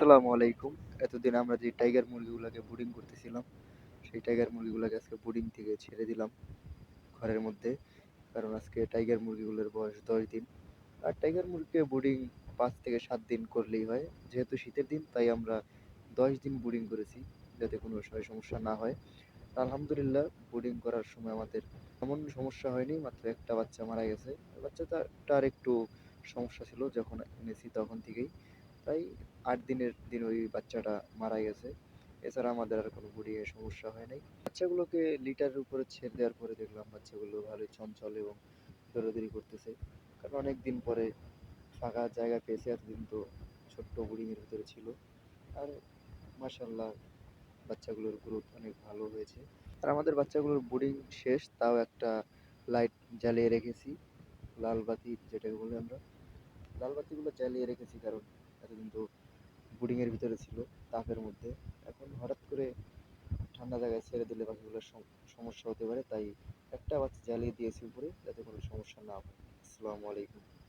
আসসালামু আলাইকুম। এতদিন আমরা যে টাইগার মুরগিগুলোকে ব্রুডিং করতেছিলাম, সেই টাইগার মুরগিগুলোকে আজকে ব্রুডিং থেকে ছেড়ে দিলাম ঘরের মধ্যে। কারণ আজকে টাইগার মুরগিগুলোর বয়স দশ দিন। আর টাইগার মুরগিকে ব্রুডিং পাঁচ থেকে সাত দিন করলেই হয়। যেহেতু শীতের দিন, তাই আমরা দশ দিন ব্রুডিং করেছি, যাতে কোনো সমস্যা না হয়। আলহামদুলিল্লাহ ব্রুডিং করার সময় আমাদের এমন সমস্যা হয়নি, মাত্র একটা বাচ্চা মারা গেছে। বাচ্চাটার একটু সমস্যা ছিল যখন এনেছি তখন থেকেই। তাই আট দিনের দিন ওই বাচ্চাটা মারা গেছে। এছাড়া আমাদের আর কোনো বুড়িয়ে সমস্যা হয় নাই। বাচ্চাগুলোকে লিটারের উপরে ছেড়ে দেওয়ার পরে দেখলাম বাচ্চাগুলো ভালোই চঞ্চল এবং দৌড়াদৌড়ি করতেছে। কারণ অনেক দিন পরে ফাঁকা জায়গা পেয়েছে, এতদিন তো ছোট্ট বুড়িংয়ের ভিতরে ছিল। আর মাসাল্লাহ বাচ্চাগুলোর গ্রোথ অনেক ভালো হয়েছে। আর আমাদের বাচ্চাগুলোর বুডিং শেষ, তাও একটা লাইট জ্বালিয়ে রেখেছি। লাল বাতি যেটাকে বলি আমরা। লাল বাতিগুলো জ্বালিয়ে রেখেছি কারণ এতদিন তো বুডিংয়ের ভিতরে ছিল তাপের মধ্যে। এখন হঠাৎ করে ঠান্ডা জায়গায় ছেড়ে দিলে পাখিগুলোর সম- সমস্যা হতে পারে, তাই একটা বাচ্চা জ্বালিয়ে দিয়েছি উপরে যাতে কোনো সমস্যা না হয়। আসসালামু আলাইকুম।